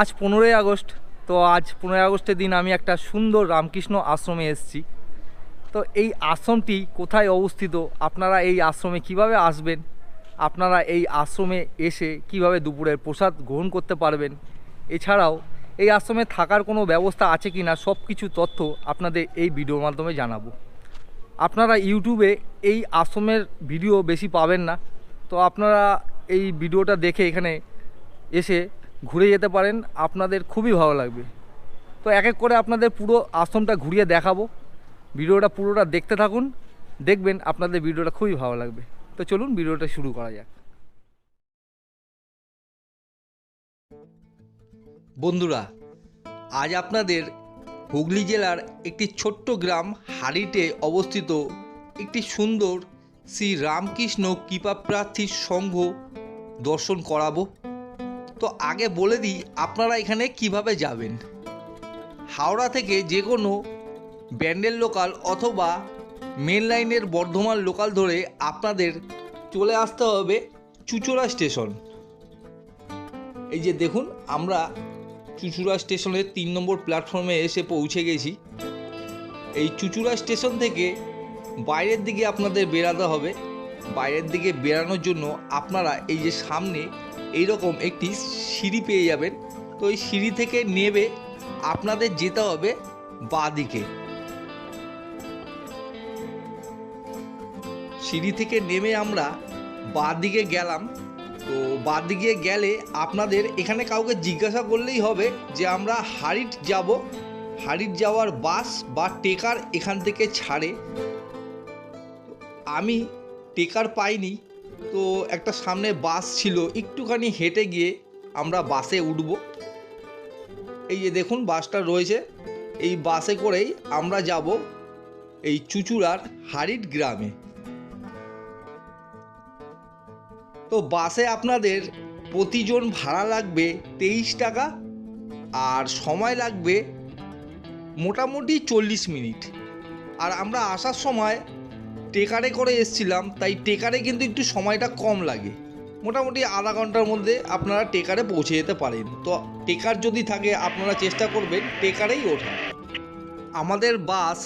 আজ পনেরোই আগস্ট, তো আজ পনেরোই আগস্টের দিন আমি একটা সুন্দর রামকৃষ্ণ আশ্রমে এসেছি। তো এই আশ্রমটি কোথায় অবস্থিত? আপনারা এই আশ্রমে কীভাবে আসবেন? আপনারা এই আশ্রমে এসে কীভাবে দুপুরের প্রসাদ গ্রহণ করতে পারবেন? এছাড়াও, এই আশ্রমে থাকার কোনো ব্যবস্থা আছে কি না সব কিছু তথ্য আপনাদের এই ভিডিওর মাধ্যমে জানাব। আপনারা ইউটিউবে এই আশ্রমের ভিডিও বেশি পাবেন না। তো আপনারা এই ভিডিওটা দেখে এখানে এসে ঘুরে যেতে পারেন, আপনাদের খুবই ভালো লাগবে। তো এক এক করে আপনাদের পুরো আশ্রমটা ঘুরিয়ে দেখাবো। ভিডিওটা পুরোটা দেখতে থাকুন, দেখবেন আপনাদের ভিডিওটা খুবই ভালো লাগবে। তো চলুন, ভিডিওটা শুরু করা যাক। বন্ধুরা, আজ আপনাদের হুগলি জেলার একটি ছোট্ট গ্রাম হারিটে অবস্থিত একটি সুন্দর শ্রী রামকৃষ্ণ কৃপাপ্রার্থী সংঘ দর্শন করাবো। তো আগে বলে দিই, আপনারা এখানে কীভাবে যাবেন? হাওড়া থেকে যে কোনো ব্যান্ডেল লোকাল অথবা মেন লাইনের বর্ধমান লোকাল ধরে আপনাদের চলে আসতে হবে চুচুড়া স্টেশন। এই যে দেখুন, আমরা চুচুড়া স্টেশনের তিন নম্বর প্ল্যাটফর্মে এসে পৌঁছে গেছি। এই চুচুড়া স্টেশন থেকে বাইরের দিকে আপনাদের বেরাতে হবে। বাইরের দিকে বেরানোর জন্য আপনারা এই যে সামনে এই রকম একটি সিঁড়ি পেয়ে যাবেন। তো এই সিঁড়ি থেকে নেবে আপনাদের যেতে হবে বাঁ দিকে সিঁড়ি থেকে নেমে আমরা বাঁ দিকে গেলাম। তো বাঁ দিকে গেলে আপনাদের এখানে কাউকে জিজ্ঞাসা করলেই হবে যে আমরা হারিট যাব। হারিট যাওয়ার বাস বা টেকার এখান থেকে ছাড়ে। আমি টেকার পাইনি। তো একটা সামনে বাস ছিল, একটুখানি হেঁটে গিয়ে আমরা বাসে উঠব। এই যে দেখুন বাসটা রয়েছে, এই বাসে করেই আমরা যাব এই চুচুড়ার হারিট গ্রামে। তো বাসে আপনাদের প্রতিজন ভাড়া লাগবে তেইশ টাকা আর সময় লাগবে মোটামুটি চল্লিশ মিনিট। আর আমরা আসার সময় টেকারে করে এসছিলাম, তাই টেকারে কিন্তু একটু সময়টা কম লাগে। মোটামুটি আধা ঘণ্টার মধ্যে আপনারা টেকারে পৌঁছে যেতে পারেন। তো টেকার যদি থাকে, আপনারা চেষ্টা করবেন টেকারেই ওঠা। আমাদের বাস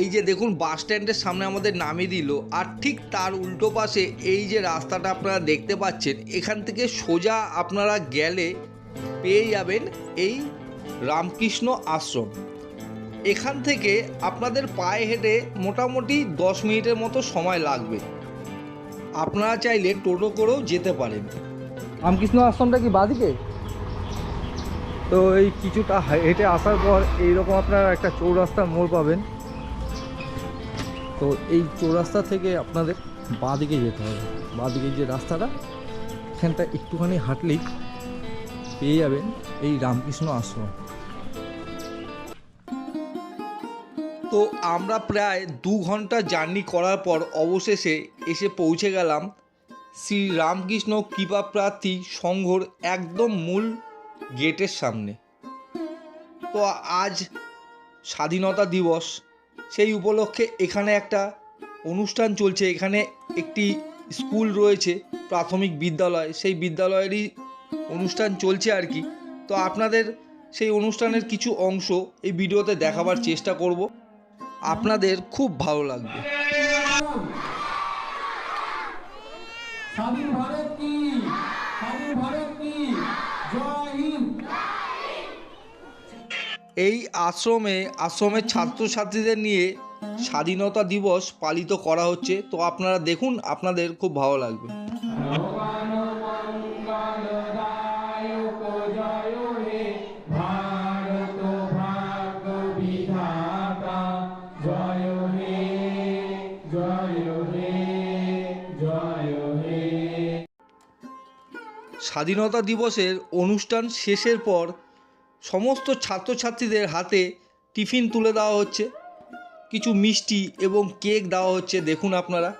এই যে দেখুন, বাস স্ট্যান্ডের সামনে আমাদের নামিয়ে দিল, আর ঠিক তার উল্টো পাশে এই যে রাস্তাটা আপনারা দেখতে পাচ্ছেন, এখান থেকে সোজা আপনারা গেলে পেয়ে যাবেন এই রামকৃষ্ণ আশ্রম। এখান থেকে আপনাদের পায়ে হেঁটে মোটামুটি দশ মিনিটের মতো সময় লাগবে। আপনারা চাইলে টোটো করেও যেতে পারেন। রামকৃষ্ণ আশ্রমটা কি বাদিকে? তো এই কিছুটা হেঁটে আসার পর এইরকম আপনারা একটা চৌরাস্তার মোড় পাবেন। তো এই চৌরাস্তা থেকে আপনাদের বাঁ দিকে যেতে হবে। বাঁ দিকে যে রাস্তাটা এখানটা একটুখানি হাঁটলেই পেয়ে যাবেন এই রামকৃষ্ণ আশ্রম। তো আমরা প্রায় দু ঘণ্টা জার্নি করার পর অবশেষে এসে পৌঁছে গেলাম। শ্রী রামকৃষ্ণ কৃপাপ্রার্থী সংঘর একদম মূল গেটের সামনে। তো আজ স্বাধীনতা দিবস, সেই উপলক্ষে এখানে একটা অনুষ্ঠান চলছে। এখানে একটি স্কুল রয়েছে, প্রাথমিক বিদ্যালয়। সেই বিদ্যালয়েরই অনুষ্ঠান চলছে আর কি। তো আপনাদের সেই অনুষ্ঠানের কিছু অংশ এই ভিডিওতে দেখাবার চেষ্টা করব। আপনাদের খুব ভালো লাগবে। স্বাধীন ভারত কি? স্বাধীন ভারত কি? জয় হিন্দ। এই আশ্রমে আশ্রমের ছাত্রছাত্রীদের নিয়ে স্বাধীনতা দিবস পালিত করা হচ্ছে। তো আপনারা দেখুন আপনাদের খুব ভালো লাগবে। স্বাধীনতা দিবসের অনুষ্ঠান শেষের পর সমস্ত ছাত্রছাত্রীদের হাতে টিফিন তুলে দেওয়া হচ্ছে। কিছু মিষ্টি এবং কেক দেওয়া হচ্ছে দেখুন আপনারা।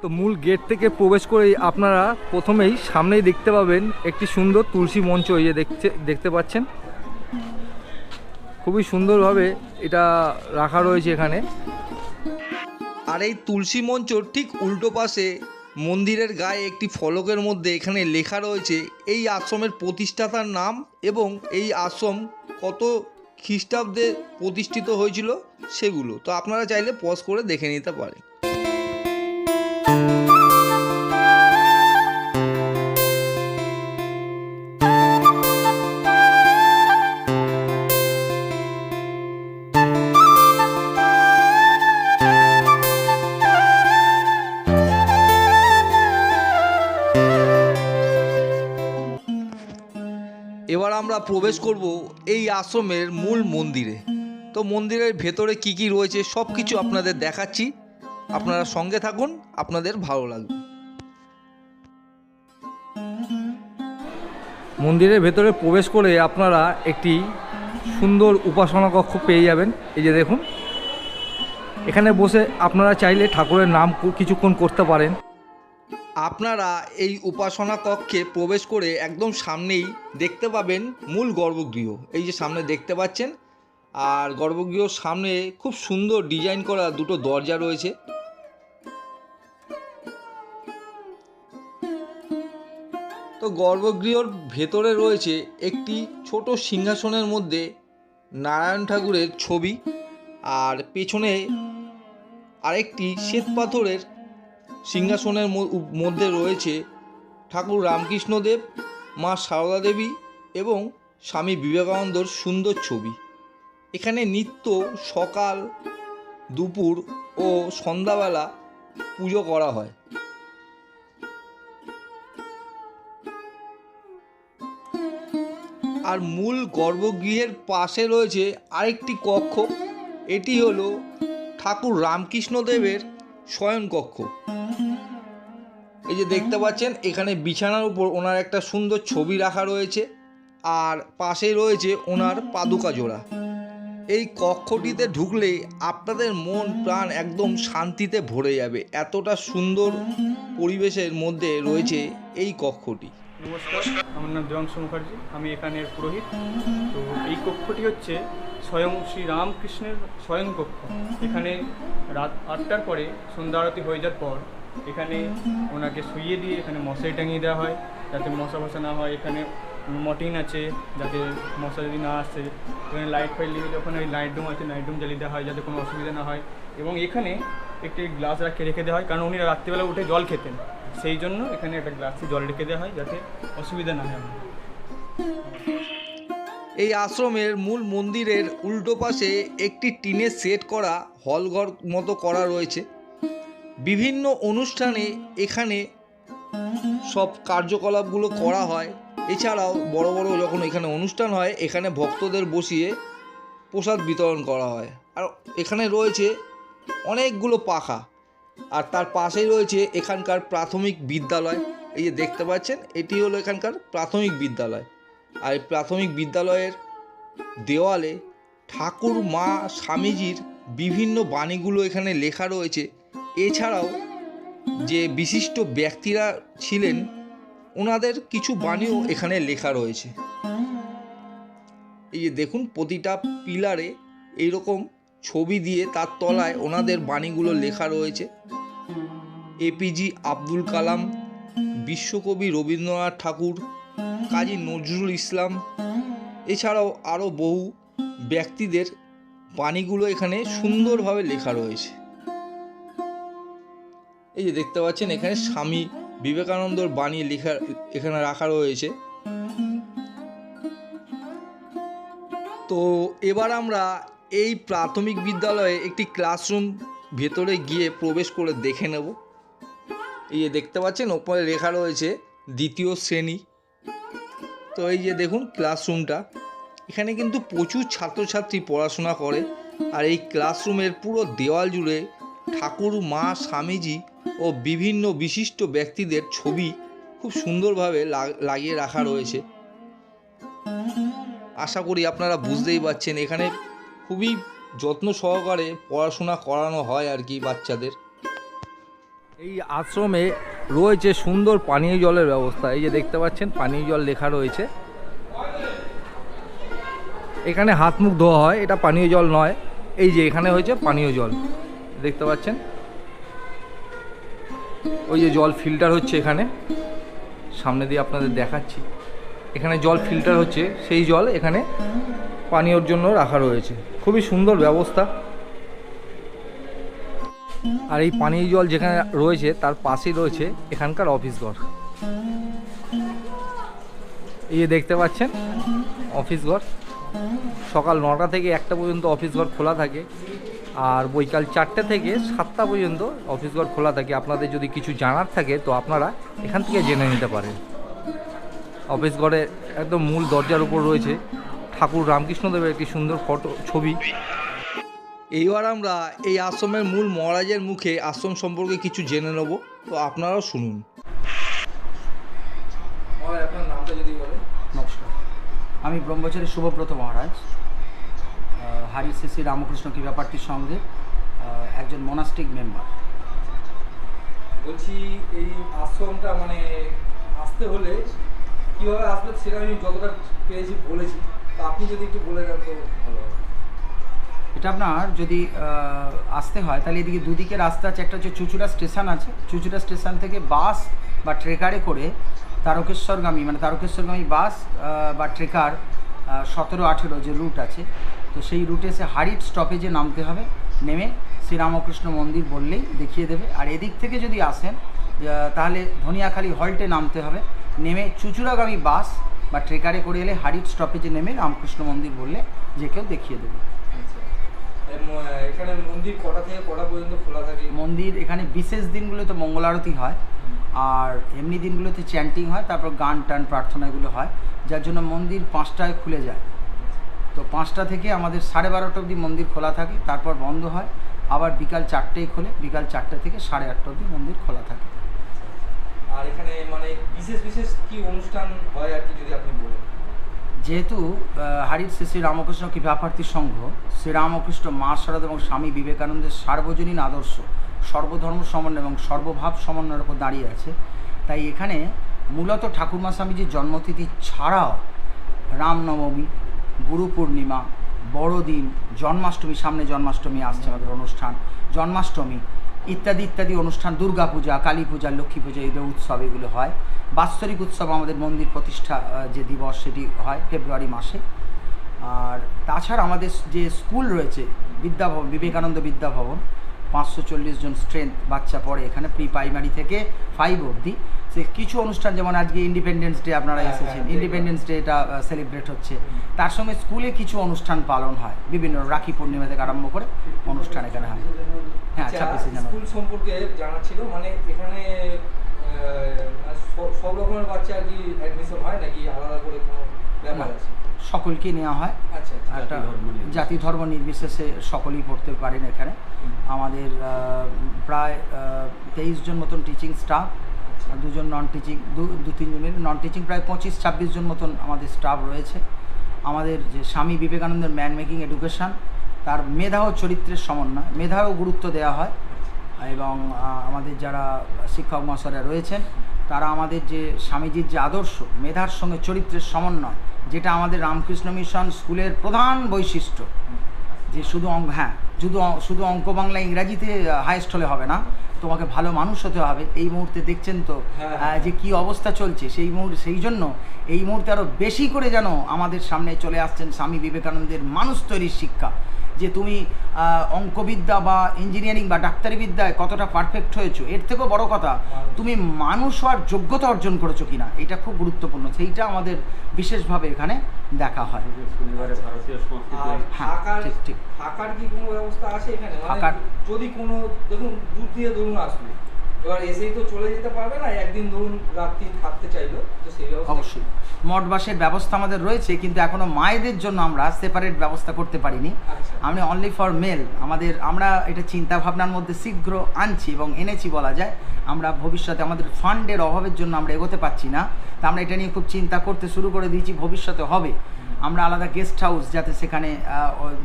তো মূল গেট থেকে প্রবেশ করেই আপনারা প্রথমেই সামনেই দেখতে পাবেন একটি সুন্দর তুলসী মঞ্চ এই যে দেখতে দেখতে পাচ্ছেন। খুবই সুন্দরভাবে এটা রাখা রয়েছে এখানে। আর এই তুলসী মঞ্চর ঠিক উল্টো পাশে মন্দিরের গায়ে একটি ফলকের মধ্যে এখানে লেখা রয়েছে, এই আশ্রমের প্রতিষ্ঠাতার নাম এবং এই আশ্রম কত খ্রিস্টাব্দে প্রতিষ্ঠিত হয়েছিল সেগুলো। তো আপনারা চাইলে পজ করে দেখে নিতে পারেন। আমরা প্রবেশ করব এই আশ্রমের মূল মন্দিরে। তো মন্দিরের ভেতরে কি কি রয়েছে সব কিছু আপনাদের দেখাচ্ছি। আপনারা সঙ্গে থাকুন, আপনাদের ভালো লাগবে। মন্দিরের ভেতরে প্রবেশ করে আপনারা একটি সুন্দর উপাসনা কক্ষ পেয়ে যাবেন। এই যে দেখুন, এখানে বসে আপনারা চাইলে ঠাকুরের নাম কিছুক্ষণ করতে পারেন। আপনারা এই উপাসনা কক্ষে প্রবেশ করে একদম সামনেই দেখতে পাবেন মূল গর্ভগৃহ। এই যে সামনে দেখতে পাচ্ছেন, আর গর্ভগৃহর সামনে খুব সুন্দর ডিজাইন করা দুটো দরজা রয়েছে। তো গর্ভগৃহর ভেতরে রয়েছে একটি ছোট সিংহাসনের মধ্যে নারায়ণ ঠাকুরের ছবি, আর পেছনে আরেকটি শ্বেত পাথরের সিংহাসনের মধ্যে রয়েছে ঠাকুর রামকৃষ্ণদেব, মা সারদা দেবী এবং স্বামী বিবেকানন্দর সুন্দর ছবি। এখানে নিত্য সকাল, দুপুর ও সন্ধ্যাবেলা পুজো করা হয়। আর মূল গর্ভগৃহের পাশে রয়েছে আরেকটি কক্ষ। এটি হলো ঠাকুর রামকৃষ্ণদেবের শয়নকক্ষ এই যে দেখতে পাচ্ছেন, এখানে বিছানার উপর ওনার একটা সুন্দর ছবি রাখা রয়েছে আর পাশে রয়েছে ওনার পাদুকা জোড়া। এই কক্ষটিতে ঢুকলে আপনাদের মন প্রাণ একদম শান্তিতে ভরে যাবে। এতটা সুন্দর পরিবেশের মধ্যে রয়েছে এই কক্ষটি। নমস্কার, আমার নাম দেবাংশু মুখার্জি, আমি এখানের পুরোহিত। তো এই কক্ষটি হচ্ছে স্বয়ং শ্রী রামকৃষ্ণের স্বয়ং কক্ষ এখানে রাত আটটার পরে সন্ধ্যা আরতি হয়ে যাওয়ার পর এখানে ওনাকে শুইয়ে দিয়ে এখানে মশারি টাঙিয়ে দেওয়া হয়, যাতে মশা ফসা না হয়। এখানে মটিন আছে, যাতে মশা যদি না আসে। এখানে লাইট ফাইট দিয়ে যখন ওই লাইট রুম আছে লাইট রুম জ্বালিয়ে দেওয়া হয়, যাতে কোনো অসুবিধা না হয়। এবং এখানে একটি গ্লাস রাখে রেখে দেওয়া হয়, কারণ উনি রাত্রিবেলা উঠে জল খেতেন। সেই জন্য এখানে একটা গ্লাসে জল রেখে দেওয়া হয়, যাতে অসুবিধা না হয়। এই আশ্রমের মূল মন্দিরের উল্টো পাশে একটি টিনের সেট করা হলঘর মতো করা রয়েছে। বিভিন্ন অনুষ্ঠানে এখানে সব কার্যকলাপগুলো করা হয়। এছাড়াও বড় বড় যখন এখানে অনুষ্ঠান হয়, এখানে ভক্তদের বসিয়ে প্রসাদ বিতরণ করা হয়। আর এখানে রয়েছে অনেকগুলো পাখা। আর তার পাশেই রয়েছে এখানকার প্রাথমিক বিদ্যালয়। এই যে দেখতে পাচ্ছেন, এটি হলো এখানকার প্রাথমিক বিদ্যালয়। আর প্রাথমিক বিদ্যালয়ের দেওয়ালে ঠাকুর, মা, স্বামীজির বিভিন্ন বাণীগুলো এখানে লেখা রয়েছে। এছাড়াও যে বিশিষ্ট ব্যক্তিরা ছিলেন ওনাদের কিছু বাণীও এখানে লেখা রয়েছে। এই যে দেখুন, প্রতিটা পিলারে এইরকম ছবি দিয়ে তার তলায় ওনাদের বাণীগুলো লেখা রয়েছে। এপিজি আব্দুল কালাম, বিশ্বকবি রবীন্দ্রনাথ ঠাকুর কাজী নজরুল ইসলাম। এছাড়াও আরও বহু ব্যক্তিদের বাণীগুলো এখানে সুন্দরভাবে লেখা রয়েছে। এই যে দেখতে পাচ্ছেন, এখানে স্বামী বিবেকানন্দর বাণী লেখা, এখানে রাখা রয়েছে। তো এবার আমরা এই প্রাথমিক বিদ্যালয়ে একটি ক্লাসরুম ভেতরে গিয়ে প্রবেশ করে দেখে নেব। এই যে দেখতে পাচ্ছেন, ওপরে লেখা রয়েছে, দ্বিতীয় শ্রেণি। তো এই যে দেখুন ক্লাসরুমটা, এখানে কিন্তু প্রচুর ছাত্রছাত্রী পড়াশোনা করে আর এই ক্লাসরুমের পুরো দেওয়াল জুড়ে ঠাকুর, মা, স্বামীজি ও বিভিন্ন বিশিষ্ট ব্যক্তিদের ছবি খুব সুন্দরভাবে লাগ- লাগিয়ে রাখা রয়েছে। আশা করি আপনারা বুঝতেই পারছেন, এখানে খুবই যত্ন সহকারে পড়াশোনা করানো হয় আর কি বাচ্চাদের। এই আশ্রমে রয়েছে সুন্দর পানীয় জলের ব্যবস্থা। এই যে দেখতে পাচ্ছেন, পানীয় জল লেখা রয়েছে। এখানে হাত মুখ ধোয়া হয়, এটা পানীয় জল নয়। এই যে এখানে হয়েছে পানীয় জল। দেখতে পাচ্ছেন? ওই যে জল ফিল্টার হচ্ছে এখানে। সামনে দিয়ে আপনাদের দেখাচ্ছি। এখানে জল ফিল্টার হচ্ছে, সেই জল এখানে পানীয়র জন্য রাখা রয়েছে। খুবই সুন্দর ব্যবস্থা। আর এই পানীয় জল যেখানে রয়েছে, তার পাশেই রয়েছে এখানকার অফিস ঘর। এই যে দেখতে পাচ্ছেন, অফিস ঘর। সকাল নটা থেকে একটা পর্যন্ত অফিস ঘর খোলা থাকে আর বৈকাল চারটে থেকে সাতটা পর্যন্ত অফিস ঘর খোলা থাকে। আপনাদের যদি কিছু জানার থাকে, তো আপনারা এখান থেকে জেনে নিতে পারেন। অফিস ঘরে একদম মূল দরজার উপর রয়েছে ঠাকুর রামকৃষ্ণদেবের একটি সুন্দর ফটো, ছবি। এইবার আমরা এই আশ্রমের মূল মহারাজের মুখে আশ্রম সম্পর্কে কিছু জেনে নেব তো আপনারাও শুনুন। আপনার নামটা যদি বলেন। নমস্কার। আমি ব্রহ্মচারী শুভব্রত মহারাজ। হারি শ্রী শ্রী রামকৃষ্ণ কৃপাপ্রার্থীর সঙ্গে একজন মোনাস্টিক মেম্বার। বলছি এই আশ্রমটা মানে আসতে হলে কীভাবে আসবে সেটা আমি যতটা পেয়েছি বলেছি। তো আপনি যদি একটু বলে দেন তো ভালো হবে এটা আপনার যদি আসতে হয়, তাহলে এদিকে দুদিকে রাস্তা আছে, একটা হচ্ছে চুচুড়া স্টেশন আছে। চুচুড়া স্টেশন থেকে বাস বা ট্রেকারে করে তারকেশ্বরগামী মানে তারকেশ্বরগামী বাস বা ট্রেকার সতেরো, আঠেরো যে রুট আছে, তো সেই রুটে এসে হারিট স্টপেজে নামতে হবে, নেমে শ্রীরামকৃষ্ণ মন্দির বললেই দেখিয়ে দেবে। আর এদিক থেকে যদি আসেন তাহলে ধনিয়াখালী হল্টে নামতে হবে, নেমে চুচুড়াগামী বাস বা ট্রেকারে করে এলে হারিট স্টপেজে নেমে রামকৃষ্ণ মন্দির বললে যে কেউ দেখিয়ে দেবে। এখানে মন্দির কটা থেকে কটা পর্যন্ত খোলা থাকে? মন্দির এখানে বিশেষ দিনগুলোতে মঙ্গল আরতি হয় আর এমনি দিনগুলোতে চ্যান্টিং হয় তারপর গান টান প্রার্থনা এগুলো হয় যার জন্য মন্দির পাঁচটায় খুলে যায়। তো পাঁচটা থেকে আমাদের সাড়ে বারোটা অবধি মন্দির খোলা থাকে তারপর বন্ধ হয় আবার বিকাল চারটেই খোলে বিকাল চারটে থেকে সাড়ে আটটা অবধি মন্দির খোলা থাকে। আর এখানে মানে বিশেষ বিশেষ কি অনুষ্ঠান হয় আর কি যদি আপনি বলেন? যেহেতু হারির শ্রী শ্রী রামকৃষ্ণ কৃপাপ্রার্থী সংঘ শ্রীরামকৃষ্ণ মা শারদা এবং স্বামী বিবেকানন্দের সার্বজনীন আদর্শ, সর্বধর্ম সমন্বয় এবং সর্বভাব সমন্বয়ের উপর দাঁড়িয়ে আছে। তাই এখানে মূলত ঠাকুরমা স্বামীজির জন্মতিথি ছাড়াও রামনবমী গুরু পূর্ণিমা, বড়দিন, জন্মাষ্টমী, সামনে জন্মাষ্টমী আসছে আমাদের অনুষ্ঠান। জন্মাষ্টমী ইত্যাদি ইত্যাদি অনুষ্ঠান দুর্গাপূজা কালী পূজা লক্ষ্মী পূজা ঈদের উৎসব এগুলো হয়। বাৎসরিক উৎসব আমাদের মন্দির প্রতিষ্ঠা যে দিবস সেটি হয় ফেব্রুয়ারি মাসে। আর তাছাড়া আমাদের যে স্কুল রয়েছে বিদ্যাভবন বিবেকানন্দ বিদ্যাভবন পাঁচশো চল্লিশ জন স্ট্রেংথ বাচ্চা পড়ে এখানে প্রি প্রাইমারি থেকে ফাইভ অবধি। সে কিছু অনুষ্ঠান যেমন আজকে ইন্ডিপেন্ডেন্স ডে আপনারা হ্যাঁ, এসেছেন। ইন্ডিপেন্ডেন্স ডে এটা সেলিব্রেট হচ্ছে। তার সঙ্গে স্কুলে কিছু অনুষ্ঠান পালন হয়। বিভিন্ন রাখি পূর্ণিমা থেকে আরম্ভ করে অনুষ্ঠান এখানে হয়। হ্যাঁ আচ্ছা, স্কুল সম্পর্কে জানার ছিল মানে এখানে সব- রকমের বাচ্চা আর কি অ্যাডমিশন হয় নাকি আলাদা করে কোনো ব্যাপার আছে? সকলকে নেওয়া হয়। আচ্ছা আচ্ছা। একটা জাতি ধর্ম নির্বিশেষে সকলেই পড়তে পারেন এখানে। আমাদের প্রায় তেইশ জন মতন টিচিং স্টাফ আর দুজন নন টিচিং দু দু তিনজনের নন টিচিং প্রায় পঁচিশ ছাব্বিশ জন মতন আমাদের স্টাফ রয়েছে। আমাদের যে স্বামী বিবেকানন্দের ম্যান মেকিং এডুকেশন তার মেধা ও চরিত্রের সমন্বয়। মেধাও গুরুত্ব দেওয়া হয় এবং আমাদের যারা শিক্ষক মহাশয়রা রয়েছেন তারা আমাদের যে স্বামীজির যে আদর্শ মেধার সঙ্গে চরিত্রের সমন্বয় যেটা আমাদের রামকৃষ্ণ মিশন স্কুলের প্রধান বৈশিষ্ট্য যে শুধু অঙ্ক হ্যাঁ শুধু শুধু অঙ্ক বাংলা ইংরাজিতে হায়েস্ট হলে হবে না তোমাকে ভালো মানুষ হতে হবে। এই মুহূর্তে দেখছেন তো হ্যাঁ, যে কি অবস্থা চলছে সেই মুহূর্তে সেই জন্য এই মুহূর্তে আরও বেশি করে যেন আমাদের সামনে চলে আসছেন স্বামী বিবেকানন্দের মানুষ তৈরির শিক্ষা। যে তুমি অঙ্কবিদ্যা বা ইঞ্জিনিয়ারিং বা ডাক্তারি বিদ্যায় কতটা পারফেক্ট হয়েছো এর থেকেও বড় কথা তুমি মানুষ হওয়ার যোগ্যতা অর্জন করেছ কিনা এটা খুব গুরুত্বপূর্ণ সেইটা আমাদের বিশেষভাবে এখানে দেখা হয়। হ্যাঁ, ঠিক, ঠিক। কি কোনো ব্যবস্থা আছে এখানে? মানে যদি কোনো দেখুন দূর দিয়ে ধরুন আসবে এবার এসেই তো চলে যেতে পারবে না একদিন ধরুন রাত্রি থাকতে চাইলো তো সেই অবশ্যই। মঠ বাসের ব্যবস্থা আমাদের রয়েছে কিন্তু এখনও মায়েদের জন্য আমরা সেপারেট ব্যবস্থা করতে পারিনি। আমি অনলি ফর মেল আমাদের আমরা এটা চিন্তা ভাবনার মধ্যে শীঘ্র আনছি এবং এনেছি বলা যায়। আমরা ভবিষ্যতে আমাদের ফান্ডের অভাবের জন্য আমরা এগোতে পারছি না। তা আমরা এটা নিয়ে খুব চিন্তা করতে শুরু করে দিয়েছি ভবিষ্যতে হবে। আমরা আলাদা গেস্ট হাউস যাতে সেখানে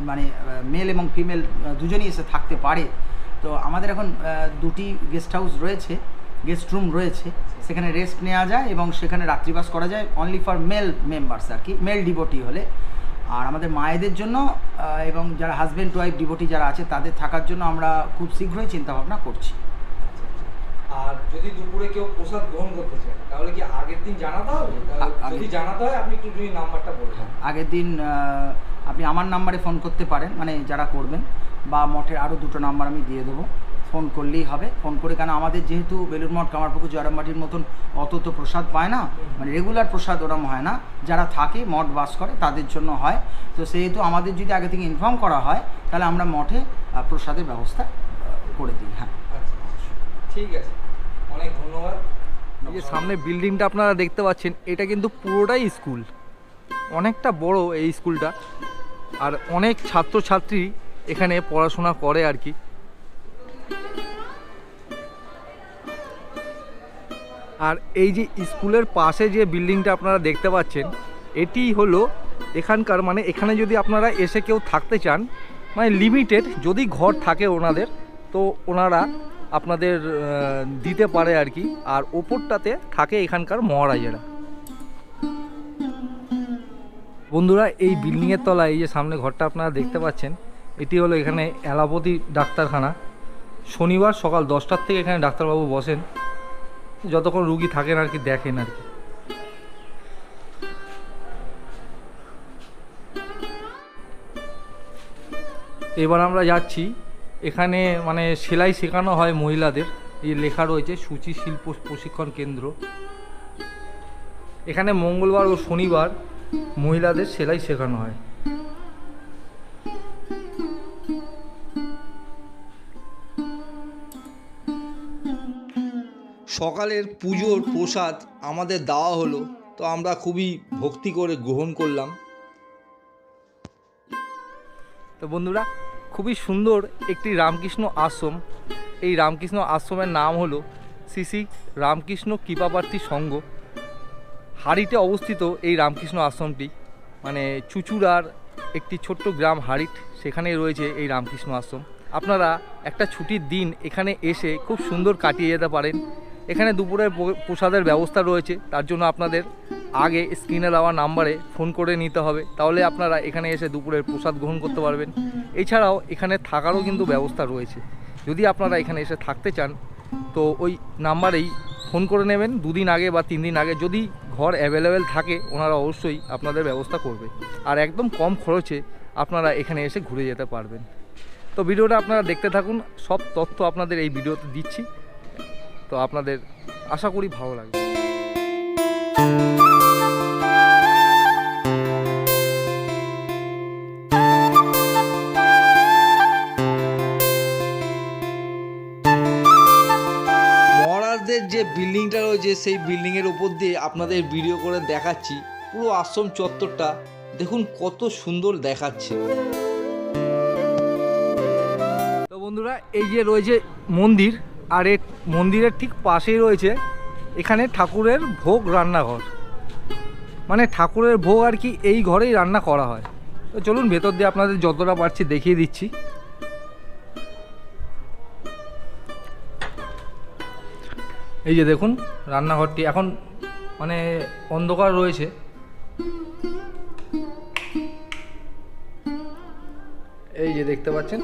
মানে মেল এবং ফিমেল দুজনেই এসে থাকতে পারে। তো আমাদের এখন দুটি গেস্ট হাউস রয়েছে। গেস্ট রুম রয়েছে সেখানে রেস্ট নেওয়া যায় এবং সেখানে রাত্রিবাস করা যায় অনলি ফর মেল মেম্বার্স আর কি মেল ডিভোটি হলে। আর আমাদের মায়েদের জন্য এবং যারা হাজব্যান্ড ওয়াইফ ডিভোটি যারা আছে তাদের থাকার জন্য আমরা খুব শীঘ্রই চিন্তা ভাবনা করছি। আর যদি দুপুরে কেউ প্রসাদ গ্রহণ করতে চায় তাহলে কি আগের দিন জানাতে হবে? যদি জানাতে হয় আপনি একটু যদি নাম্বারটা বলবেন আগের দিন আপনি আমার নাম্বারে ফোন করতে পারেন মানে যারা করবেন বা মঠের আরও দুটো নাম্বার আমি দিয়ে দেবো। ফোন করলেই হবে। ফোন করে কেন? আমাদের যেহেতু বেলুর মঠ কামারপুকুর জয়রামবাটির মতন অত তো প্রসাদ পায় না মানে রেগুলার প্রসাদ ওরম হয় না। যারা থাকে মঠ বাস করে তাদের জন্য হয়। তো সেহেতু আমাদের যদি আগে থেকে ইনফর্ম করা হয় তাহলে আমরা মঠে প্রসাদের ব্যবস্থা করে দিই হ্যাঁ। আচ্ছা ঠিক আছে। অনেক ধন্যবাদ। এই যে সামনে বিল্ডিংটা আপনারা দেখতে পাচ্ছেন এটা কিন্তু পুরোটাই স্কুল অনেকটা বড় এই স্কুলটা আর অনেক ছাত্রছাত্রী এখানে পড়াশোনা করে আর কি। আর এই যে স্কুলের পাশে যে বিল্ডিংটা আপনারা দেখতে পাচ্ছেন, এটি হলো এখানকার মানে এখানে যদি আপনারা এসে কেউ থাকতে চান মানে লিমিটেড যদি ঘর থাকে ওনাদের, তো ওনারা আপনাদের দিতে পারে আর কি। আর ওপরটাতে থাকে এখানকার মহারাজেরা। বন্ধুরা, এই বিল্ডিংয়ের তলায় এই যে সামনে ঘরটা আপনারা দেখতে পাচ্ছেন, এটি হলো এখানে এলাপতি ডাক্তারখানা। শনিবার সকাল দশটার থেকে এখানে ডাক্তারবাবু বসেন। যতক্ষণ রুগী থাকেন আর কি দেখেন আর কি। এবার আমরা যাচ্ছি। এখানে মানে সেলাই শেখানো হয় মহিলাদের। এই লেখা রয়েছে, সূচি শিল্প প্রশিক্ষণ কেন্দ্র। এখানে মঙ্গলবার ও শনিবার মহিলাদের সেলাই শেখানো হয়। সকালের পুজোর প্রসাদ আমাদের দেওয়া হলো, তো আমরা খুবই ভক্তি করে গ্রহণ করলাম। তো বন্ধুরা, খুবই সুন্দর একটি রামকৃষ্ণ আশ্রম। এই রামকৃষ্ণ আশ্রমের নাম হলো শ্রী শ্রী রামকৃষ্ণ কৃপাপ্রার্থী সংঘ। হাড়িতে অবস্থিত এই রামকৃষ্ণ আশ্রমটি মানে চুচুড়ার একটি ছোট্ট গ্রাম হাড়িট, সেখানেই রয়েছে এই রামকৃষ্ণ আশ্রম। আপনারা একটা ছুটির দিন এখানে এসে খুব সুন্দর কাটিয়ে যেতে পারেন। এখানে দুপুরের প্রসাদের ব্যবস্থা রয়েছে, তার জন্য আপনাদের আগে স্ক্রিনে দেওয়া নাম্বারে ফোন করে নিতে হবে, তাহলে আপনারা এখানে এসে দুপুরের প্রসাদ গ্রহণ করতে পারবেন। এছাড়াও এখানে থাকারও কিন্তু ব্যবস্থা রয়েছে, যদি আপনারা এখানে এসে থাকতে চান, তো ওই নাম্বারেই ফোন করে নেবেন, দুদিন আগে বা তিন দিন আগে যদি ঘর অ্যাভেলেবেল থাকে, ওনারা অবশ্যই আপনাদের ব্যবস্থা করবে। আর একদম কম খরচে আপনারা এখানে এসে ঘুরে যেতে পারবেন। তো ভিডিওটা আপনারা দেখতে থাকুন, সব তথ্য আপনাদের এই ভিডিওতে দিচ্ছি। তো আপনাদের আশা করি ভালো লাগবে। মহারাজদের যে বিল্ডিংটা রয়েছে সেই বিল্ডিংয়ের উপর দিয়ে আপনাদের ভিডিও করে দেখাচ্ছি। পুরো আশ্রম চত্বরটা দেখুন কত সুন্দর দেখাচ্ছে। তো বন্ধুরা এই যে রয়েছে মন্দির আর এর মন্দিরের ঠিক পাশেই রয়েছে এখানে ঠাকুরের ভোগ রান্নাঘর। মানে ঠাকুরের ভোগ আর কি এই ঘরেই রান্না করা হয়। তো চলুন ভেতর দিয়ে আপনাদের যতটা পারছি দেখিয়ে দিচ্ছি। এই যে দেখুন রান্নাঘরটি এখন মানে অন্ধকার রয়েছে। এই যে দেখতে পাচ্ছেন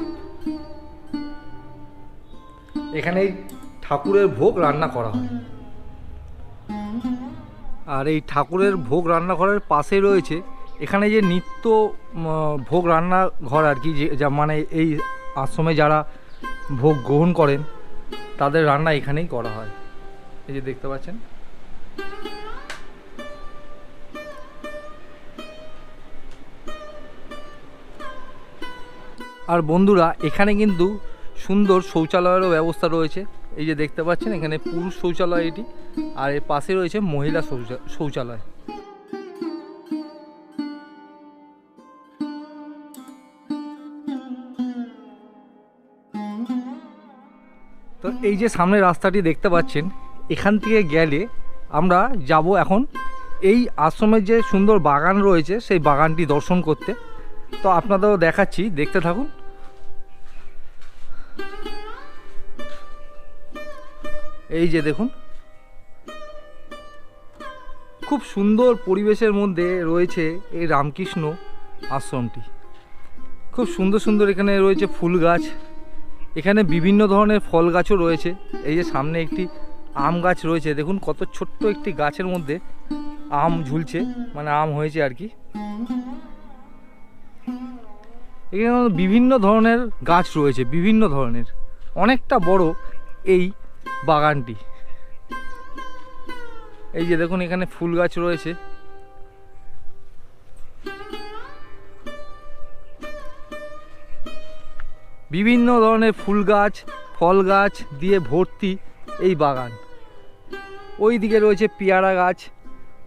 এখানেই ঠাকুরের ভোগ রান্না করা হয়। আর এই ঠাকুরের ভোগ রান্নাঘরের পাশে রয়েছে, এখানে যে নিত্য ভোগ রান্নাঘর আর কি যা মানে এই আশ্রমে যারা ভোগ গ্রহণ করেন, তাদের রান্না এখানেই করা হয়। এই যে দেখতে পাচ্ছেন। আর বন্ধুরা, এখানে কিন্তু সুন্দর শৌচালয়েরও ব্যবস্থা রয়েছে। এই যে দেখতে পাচ্ছেন, এখানে পুরুষ শৌচালয় এটি, আর এর পাশে রয়েছে মহিলা শৌচা- শৌচালয়। তো এই যে সামনে রাস্তাটি দেখতে পাচ্ছেন, এখান থেকে গেলে আমরা যাব এখন এই আশ্রমের যে সুন্দর বাগান রয়েছে, সেই বাগানটি দর্শন করতে। তো আপনাদেরও দেখাচ্ছি, দেখতে থাকুন। এই যে দেখুন। খুব সুন্দর পরিবেশের মধ্যে রয়েছে এই রামকৃষ্ণ আশ্রমটি। খুব সুন্দর সুন্দর এখানে রয়েছে ফুল গাছ। এখানে বিভিন্ন ধরনের ফল গাছও রয়েছে। এই যে সামনে একটি আম গাছ রয়েছে। দেখুন কত ছোট্ট একটি গাছের মধ্যে আম ঝুলছে মানে আম হয়েছে আর কি। এখানে বিভিন্ন ধরনের গাছ রয়েছে, বিভিন্ন ধরনের। অনেকটা বড় এই বাগানটি। এই যে দেখুন, এখানে ফুল গাছ রয়েছে। বিভিন্ন ধরনের ফুল গাছ, ফল গাছ দিয়ে ভর্তি এই বাগান। ওই দিকে রয়েছে পেয়ারা গাছ,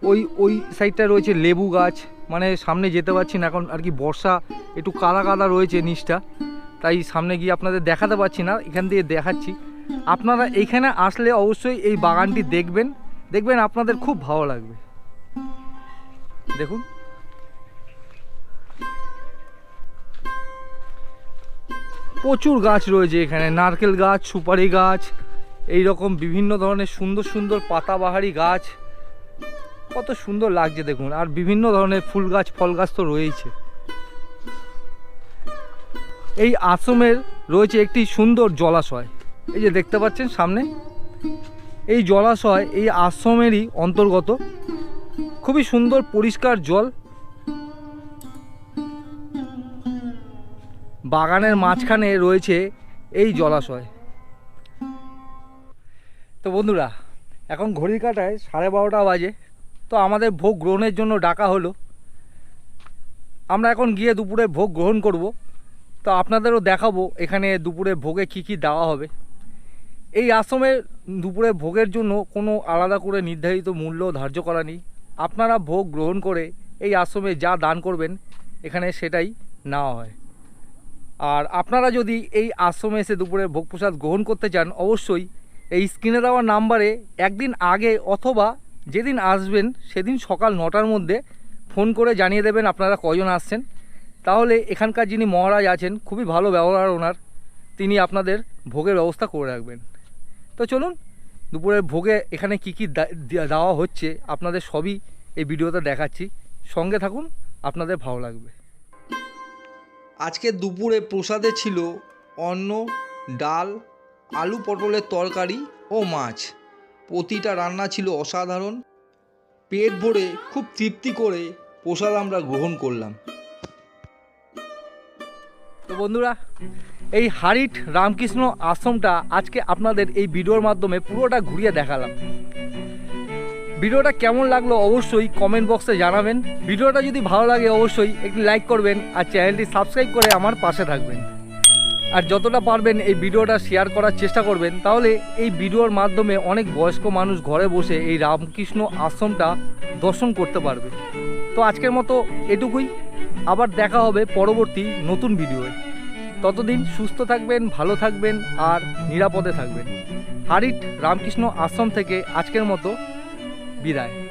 ওই ওই সাইডটা রয়েছে লেবু গাছ। মানে সামনে যেতে পারছি না, এখন আর কি বর্ষা, একটু কাদা কাদা রয়েছে নিচটা। তাই সামনে গিয়ে আপনাদের দেখাতে পারছি না, এখান দিয়ে দেখাচ্ছি। আপনারা এইখানে আসলে অবশ্যই এই বাগানটি দেখবেন। দেখবেন আপনাদের খুব ভালো লাগবে। দেখুন। প্রচুর গাছ রয়েছে এখানে। নারকেল গাছ, সুপারি গাছ এই রকম বিভিন্ন ধরনের সুন্দর সুন্দর পাতাবাহারি গাছ। কত সুন্দর লাগছে দেখুন। আর বিভিন্ন ধরনের ফুল গাছ, ফল গাছ তো রয়েইছে এই আশ্রমের রয়েছে একটি সুন্দর জলাশয়। এই যে দেখতে পাচ্ছেন সামনে, এই জলাশয়, এই আশ্রমেরই অন্তর্গত। খুবই সুন্দর, পরিষ্কার জল। বাগানের মাঝখানে রয়েছে এই জলাশয়। তো বন্ধুরা, এখন ঘড়ির কাটায় সাড়ে বারোটা বাজে, তো আমাদের ভোগ গ্রহণের জন্য ডাকা হলো। আমরা এখন গিয়ে দুপুরে ভোগ গ্রহণ করব। তো আপনাদেরও দেখাবো এখানে দুপুরে ভোগে কি কি দেওয়া হবে। এই আশ্রমে দুপুরে ভোগের জন্য কোনো আলাদা করে নির্ধারিত মূল্য ধার্য করা নেই। আপনারা ভোগ গ্রহণ করে এই আশ্রমে যা দান করবেন, এখানে সেটাই নেওয়া হয়। আর আপনারা যদি এই আশ্রমে এসে দুপুরে ভোগ প্রসাদ গ্রহণ করতে চান, অবশ্যই এই স্ক্রিনে দেওয়া নাম্বারে একদিন আগে অথবা যেদিন আসবেন, সেদিন সকাল নটার মধ্যে ফোন করে জানিয়ে দেবেন আপনারা কজন আসছেন। তাহলে এখানকার যিনি মহারাজ আছেন, খুবই ভালো ব্যবহার ওনার, তিনি আপনাদের ভোগের ব্যবস্থা করে রাখবেন। তো চলুন দুপুরের ভোগে এখানে কি কি দেওয়া হচ্ছে আপনাদের সবই এই ভিডিওতে দেখাচ্ছি। সঙ্গে থাকুন, আপনাদের ভালো লাগবে। আজকে দুপুরে প্রসাদে ছিল অন্ন, ডাল, আলু পটলের তরকারি ও মাছ। প্রতিটা রান্না ছিল অসাধারণ। পেট ভরে খুব তৃপ্তি করে প্রসাদ আমরা গ্রহণ করলাম। বন্ধুরা, এই হারিট রামকৃষ্ণ আশ্রমটা আজকে আপনাদের এই ভিডিওর মাধ্যমে পুরোটা ঘুরিয়ে দেখালাম। ভিডিওটা কেমন লাগল অবশ্যই কমেন্ট বক্সে জানাবেন। ভিডিওটা যদি ভালো লাগে অবশ্যই একটি লাইক করবেন আর চ্যানেলটি সাবস্ক্রাইব করে আমার পাশে থাকবেন। আর যতটা পারবেন এই ভিডিওটা শেয়ার করার চেষ্টা করবেন, তাহলে এই ভিডিওর মাধ্যমে অনেক বয়স্ক মানুষ ঘরে বসে এই রামকৃষ্ণ আশ্রমটা দর্শন করতে পারবে। তো আজকের মতো এটুকুই, আবার দেখা হবে পরবর্তী নতুন ভিডিওয়ে। ততদিন সুস্থ থাকবেন, ভালো থাকবেন আর নিরাপদে থাকবেন। হারিট রামকৃষ্ণ আশ্রম থেকে আজকের মতো বিদায়।